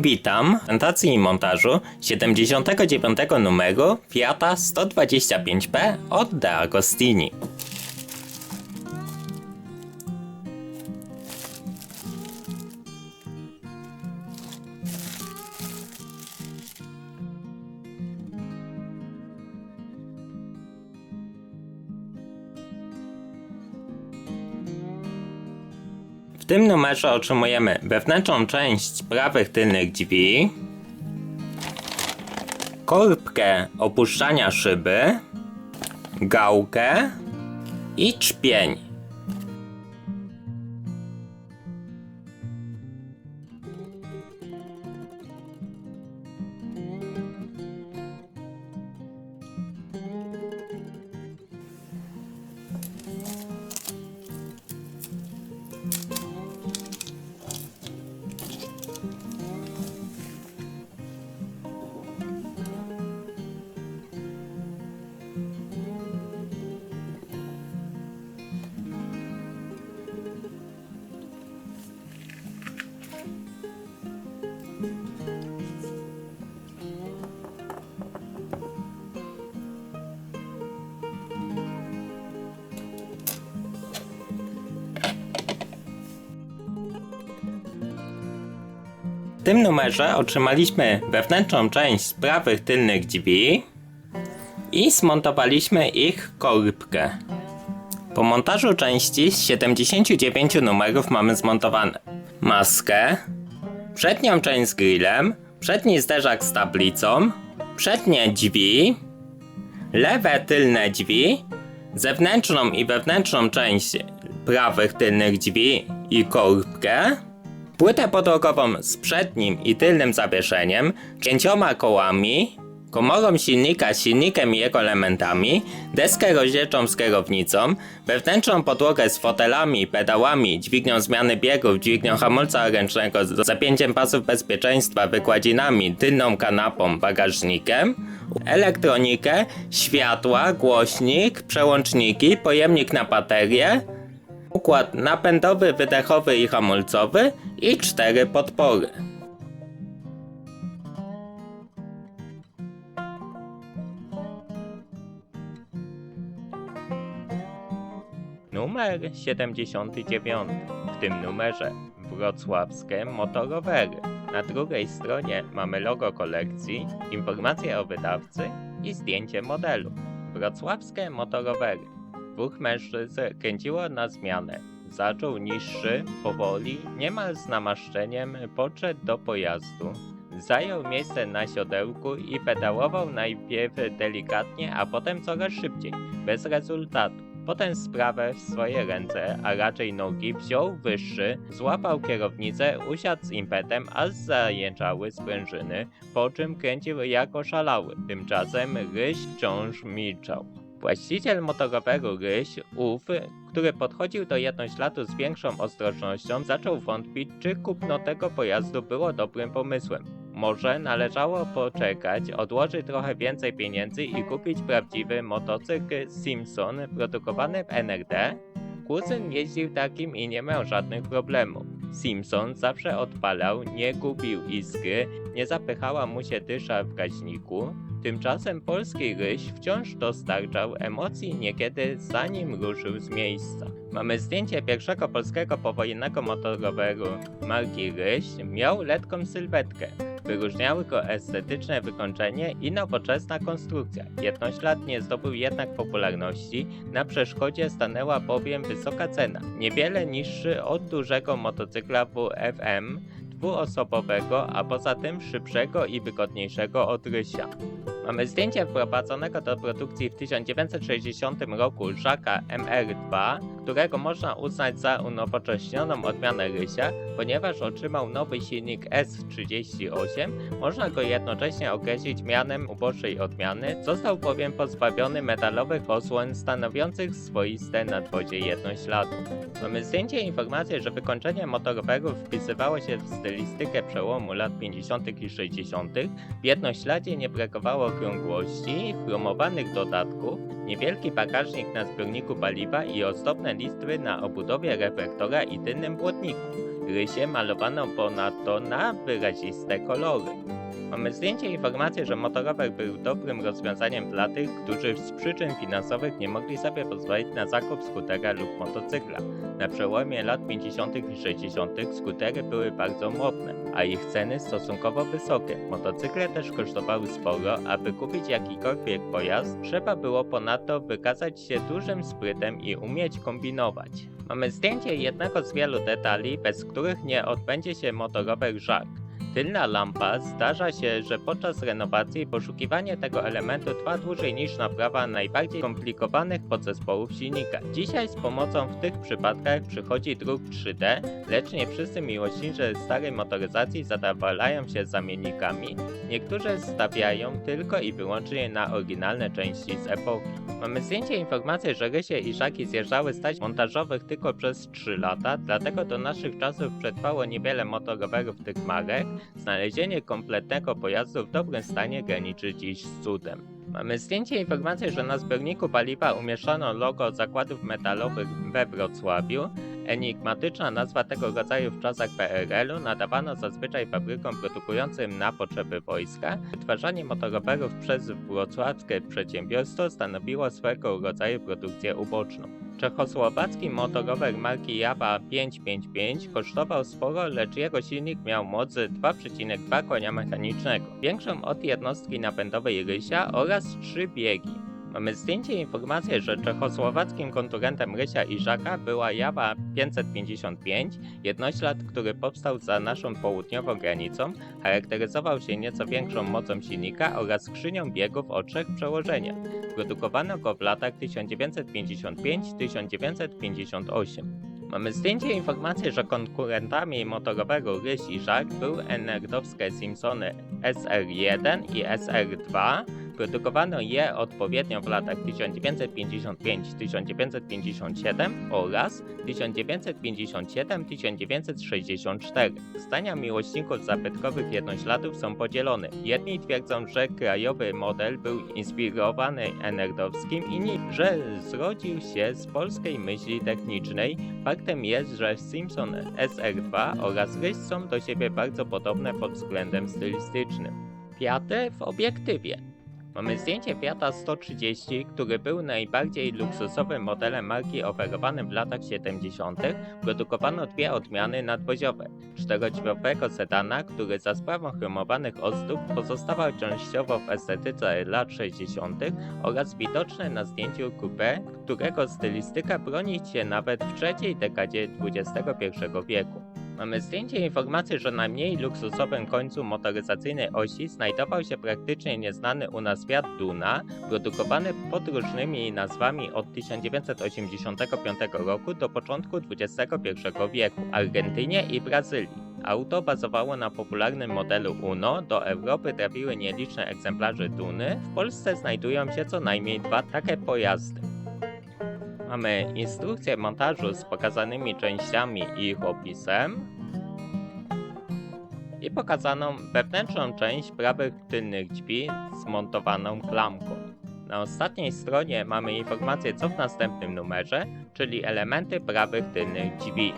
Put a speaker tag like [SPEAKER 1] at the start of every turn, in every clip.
[SPEAKER 1] Witam w prezentacji i montażu 79 numeru Fiata 125P od De Agostini. W tym numerze otrzymujemy wewnętrzną część prawych tylnych drzwi, korbkę opuszczania szyby, gałkę i czpień. W tym numerze otrzymaliśmy wewnętrzną część prawych tylnych drzwi i zmontowaliśmy ich korbkę. Po montażu części z 79 numerów mamy zmontowane maskę, przednią część z grillem, przedni zderzak z tablicą, przednie drzwi, lewe tylne drzwi, zewnętrzną i wewnętrzną część prawych tylnych drzwi i korbkę, płytę podłogową z przednim i tylnym zawieszeniem, pięcioma kołami, komorą silnika, silnikiem i jego elementami, deskę rozdzielczą z kierownicą, wewnętrzną podłogę z fotelami, pedałami, dźwignią zmiany biegów, dźwignią hamulca ręcznego z zapięciem pasów bezpieczeństwa, wykładzinami, tylną kanapą, bagażnikiem, elektronikę, światła, głośnik, przełączniki, pojemnik na baterię, układ napędowy, wydechowy i hamulcowy i cztery podpory. Numer 79. W tym numerze wrocławskie motorowery. Na drugiej stronie mamy logo kolekcji, informacje o wydawcy i zdjęcie modelu. Wrocławskie motorowery. Dwóch mężczyzn kręciło na zmianę. Zaczął niższy, powoli, niemal z namaszczeniem, podszedł do pojazdu. Zajął miejsce na siodełku i pedałował najpierw delikatnie, a potem coraz szybciej, bez rezultatu. Potem sprawę w swoje ręce, a raczej nogi, wziął wyższy, złapał kierownicę, usiadł z impetem, aż zajęczały sprężyny, po czym kręcił jak oszalały. Tymczasem Ryś wciąż milczał. Właściciel motorowego Ryś, ów, który podchodził do jednośladu z większą ostrożnością, zaczął wątpić, czy kupno tego pojazdu było dobrym pomysłem. Może należało poczekać, odłożyć trochę więcej pieniędzy i kupić prawdziwy motocykl Simpson produkowany w NRD? Kuzyn jeździł takim i nie miał żadnych problemów. Simpson zawsze odpalał, nie gubił iskry, nie zapychała mu się dysza w gaźniku. Tymczasem polski ryś wciąż dostarczał emocji niekiedy zanim ruszył z miejsca. Mamy zdjęcie pierwszego polskiego powojennego motoroweru marki Ryś. Miał letką sylwetkę. Wyróżniały go estetyczne wykończenie i nowoczesna konstrukcja. Jednoślad nie zdobył jednak popularności, na przeszkodzie stanęła bowiem wysoka cena, niewiele niższy od dużego motocykla WFM, dwuosobowego, a poza tym szybszego i wygodniejszego od Rysia. Mamy zdjęcie wprowadzonego do produkcji w 1960 roku Żaka MR2, którego można uznać za unowocześnioną odmianę Rysia, ponieważ otrzymał nowy silnik S38, można go jednocześnie określić mianem uboższej odmiany, został bowiem pozbawiony metalowych osłon stanowiących swoiste nadwozie jednośladu. Mamy zdjęcie i informację, że wykończenie motorowerów wpisywało się w stylistykę przełomu lat 50. i 60. W jednośladzie nie brakowało okrągłości, chromowanych dodatków, niewielki bagażnik na zbiorniku paliwa i ozdobne listwy na obudowie reflektora i tylnym błotniku. Rysie malowano ponadto na wyraziste kolory. Mamy zdjęcie i informację, że motorower był dobrym rozwiązaniem dla tych, którzy z przyczyn finansowych nie mogli sobie pozwolić na zakup skutera lub motocykla. Na przełomie lat 50. i 60. skutery były bardzo modne, a ich ceny stosunkowo wysokie. Motocykle też kosztowały sporo, aby kupić jakikolwiek pojazd, trzeba było ponadto wykazać się dużym sprytem i umieć kombinować. Mamy zdjęcie jednego z wielu detali, bez których nie odbędzie się motorower żak. Tylna lampa zdarza się, że podczas renowacji poszukiwanie tego elementu trwa dłużej niż naprawa najbardziej komplikowanych podzespołów silnika. Dzisiaj z pomocą w tych przypadkach przychodzi druk 3D, lecz nie wszyscy miłośnicy starej motoryzacji zadowalają się zamiennikami. Niektórzy stawiają tylko i wyłącznie na oryginalne części z epoki. Mamy zdjęcie informacji, że rysie i żaki zjeżdżały taśm montażowych tylko przez 3 lata, dlatego do naszych czasów przetrwało niewiele motorowerów tych marek, Znalezienie kompletnego pojazdu w dobrym stanie graniczy dziś z cudem. Mamy zdjęcie informacji, że na zbiorniku paliwa umieszczono logo zakładów metalowych we Wrocławiu. Enigmatyczna nazwa tego rodzaju w czasach PRL-u nadawano zazwyczaj fabrykom produkującym na potrzeby wojska. Wytwarzanie motorowerów przez wrocławskie przedsiębiorstwo stanowiło swego rodzaju produkcję uboczną. Czechosłowacki motorower marki Java 555 kosztował sporo, lecz jego silnik miał moc 2,2 konia mechanicznego, większą od jednostki napędowej Rysia oraz 3 biegi. Mamy zdjęcie i informację, że czechosłowackim konkurentem Rysia i Żaka była Jawa 555, jednoślad, który powstał za naszą południową granicą, charakteryzował się nieco większą mocą silnika oraz skrzynią biegów o trzech przełożeniach. Produkowano go w latach 1955-1958. Mamy zdjęcie i informację, że konkurentami motoroweru Ryś i Żak były enerdowskie Simpsony SR1 i SR2, Produkowano je odpowiednio w latach 1955-1957 oraz 1957-1964. Zdania miłośników zabytkowych jednośladów są podzielone. Jedni twierdzą, że krajowy model był inspirowany enerdowskim, inni, że zrodził się z polskiej myśli technicznej. Faktem jest, że Simpson SR2 oraz Ryś są do siebie bardzo podobne pod względem stylistycznym. Fiaty w obiektywie. Mamy zdjęcie Fiata 130, który był najbardziej luksusowym modelem marki oferowanym w latach 70. Produkowano dwie odmiany nadwoziowe. Czterodźwiowego sedana, który za sprawą chromowanych ozdób pozostawał częściowo w estetyce lat 60. oraz widoczne na zdjęciu coupé, którego stylistyka broni się nawet w trzeciej dekadzie XXI wieku. Mamy zdjęcie informacji, że na mniej luksusowym końcu motoryzacyjnej osi znajdował się praktycznie nieznany u nas Fiat Duna, produkowany pod różnymi nazwami od 1985 roku do początku XXI wieku w Argentynie i Brazylii. Auto bazowało na popularnym modelu Uno, do Europy trafiły nieliczne egzemplarze Duny, w Polsce znajdują się co najmniej dwa takie pojazdy. Mamy instrukcję montażu z pokazanymi częściami i ich opisem i pokazaną wewnętrzną część prawych tylnych drzwi zmontowaną klamką. Na ostatniej stronie mamy informację co w następnym numerze, czyli elementy prawych tylnych drzwi.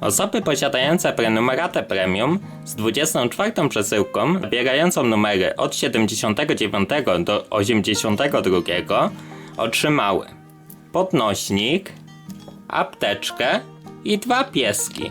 [SPEAKER 1] Osoby posiadające prenumeratę premium z 24 przesyłką zawierającą numery od 79 do 82 otrzymały podnośnik, apteczkę i dwa pieski.